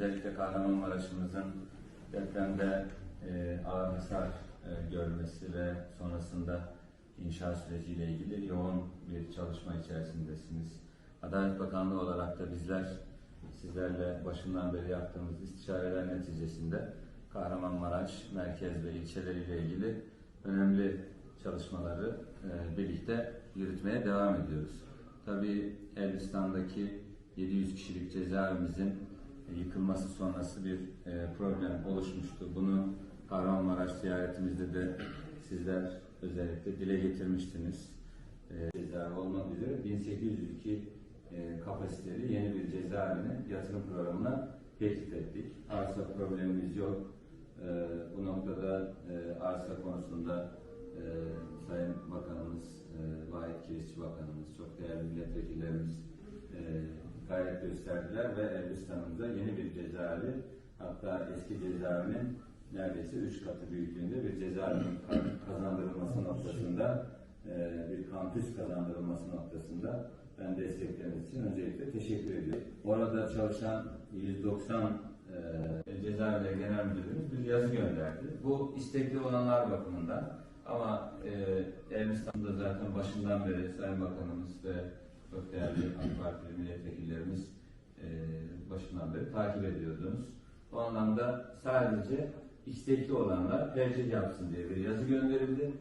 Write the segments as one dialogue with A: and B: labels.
A: özellikle Kahramanmaraş'ımızın depremde e, ağır hasar e, görmesi ve sonrasında inşaat süreciyle ilgili yoğun bir çalışma içerisindesiniz. Adalet Bakanlığı olarak da bizler sizlerle başından beri yaptığımız istişareler neticesinde Kahramanmaraş merkez ve ilçeleriyle ilgili önemli çalışmaları e, birlikte yürütmeye devam ediyoruz. Tabii Elbistan'daki 700 kişilik cezaevimizin yıkılması sonrası bir e, problem oluşmuştu. Bunu Kahramanmaraş ziyaretimizde de sizler özellikle dile getirmiştiniz. E, olmak üzere 1802 e, kapasiteli yeni bir cezaevini yatırım programına teklif ettik. Arsa problemimiz yok. E, bu noktada e, arsa konusunda e, Sayın Bakanımız, e, Vahit Kilisçi Bakanımız, çok değerli milletvekillerimiz e, gayret gösterdiler ve Elbistan'ımıza yeni bir cezaevi, hatta eski cezaevinin neredeyse üç katı büyüklüğünde bir cezaevinin kazandırılması noktasında, e, bir kampüs kazandırılması noktasında ben destekleriniz için öncelikle teşekkür ediyorum. Orada çalışan 190 e, cezaevleri genel müdürümüz bir yazı gönderdi. Bu istekli olanlar bakımından ama e, Elbistan'da zaten başından beri Sayın Bakanımız ve çok değerli AK Partili milletvekillerimiz e, başından beri takip ediyordunuz. O anlamda sadece istekli olanlar tercih yapsın diye bir yazı gönderildi.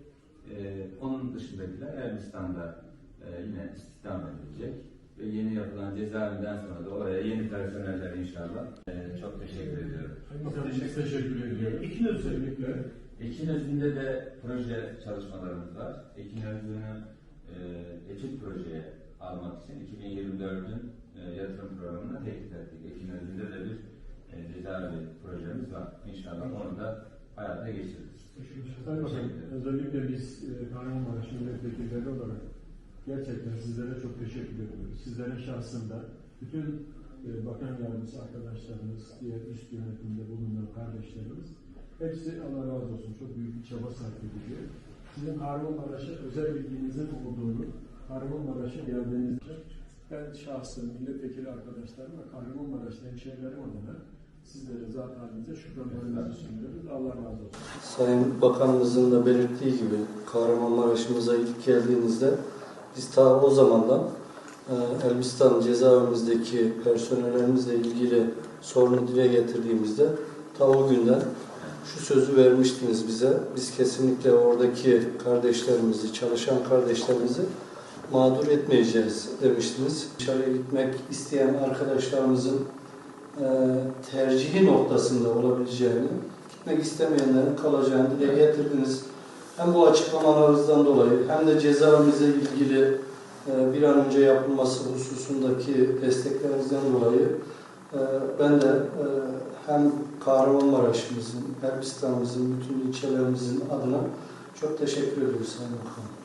A: E, onun dışındakiler Elbistan'da e, yine istihdam edilecek ve yeni yapılan cezaevinden sonra da oraya yeni personeller inşallah. E, çok teşekkür ediyorum.
B: Biz teşekkür ediyorum. İkinci özellikle
A: Ekinözü'nde de proje çalışmalarımız var. Ekinözü'nü e, etüt projeye almak için 2024'ün e, yatırım programına teklif ettik. Ekinözü'nde de bir e, cezaevi projemiz var. İnşallah onu da hayata geçiririz.
B: Sayın Bakanım özellikle biz e, Kahramanmaraş milletvekilleri olarak gerçekten sizlere çok teşekkür ediyoruz. Sizlerin şahsında bütün e, bakan yardımcısı arkadaşlarımız, diğer üst yönetimde bulunan kardeşlerimiz hepsi Allah razı olsun çok büyük bir çaba sarf ediliyor. Sizin Kahramanmaraş'a özel bilginizin olduğunu, Kahramanmaraş'a geldiğinizde ben şahsım, milletvekili arkadaşlarım ve Kahramanmaraş hemşehrilerim adına sizlere zat halinize şükranlarımızı sunuyoruz. Allah razı olsun.
C: Sayın Bakanımızın da belirttiği gibi Kahramanmaraş'ımıza ilk geldiğinizde biz ta o zamandan Elbistan cezaevimizdeki personellerimizle ilgili sorunu dile getirdiğimizde ta o günden şu sözü vermiştiniz bize. Biz kesinlikle oradaki kardeşlerimizi, çalışan kardeşlerimizi mağdur etmeyeceğiz demiştiniz. Dışarıya gitmek isteyen arkadaşlarımızın e, tercihi noktasında olabileceğini, gitmek istemeyenlerin kalacağını dile getirdiniz. Hem bu açıklamalarınızdan dolayı hem de cezaevimize ilgili e, bir an önce yapılması hususundaki desteklerinizden dolayı e, ben de e, hem Kahramanmaraş'ımızın, Elbistan'ımızın, bütün ilçelerimizin adına çok teşekkür ediyoruz Sayın Bakanım.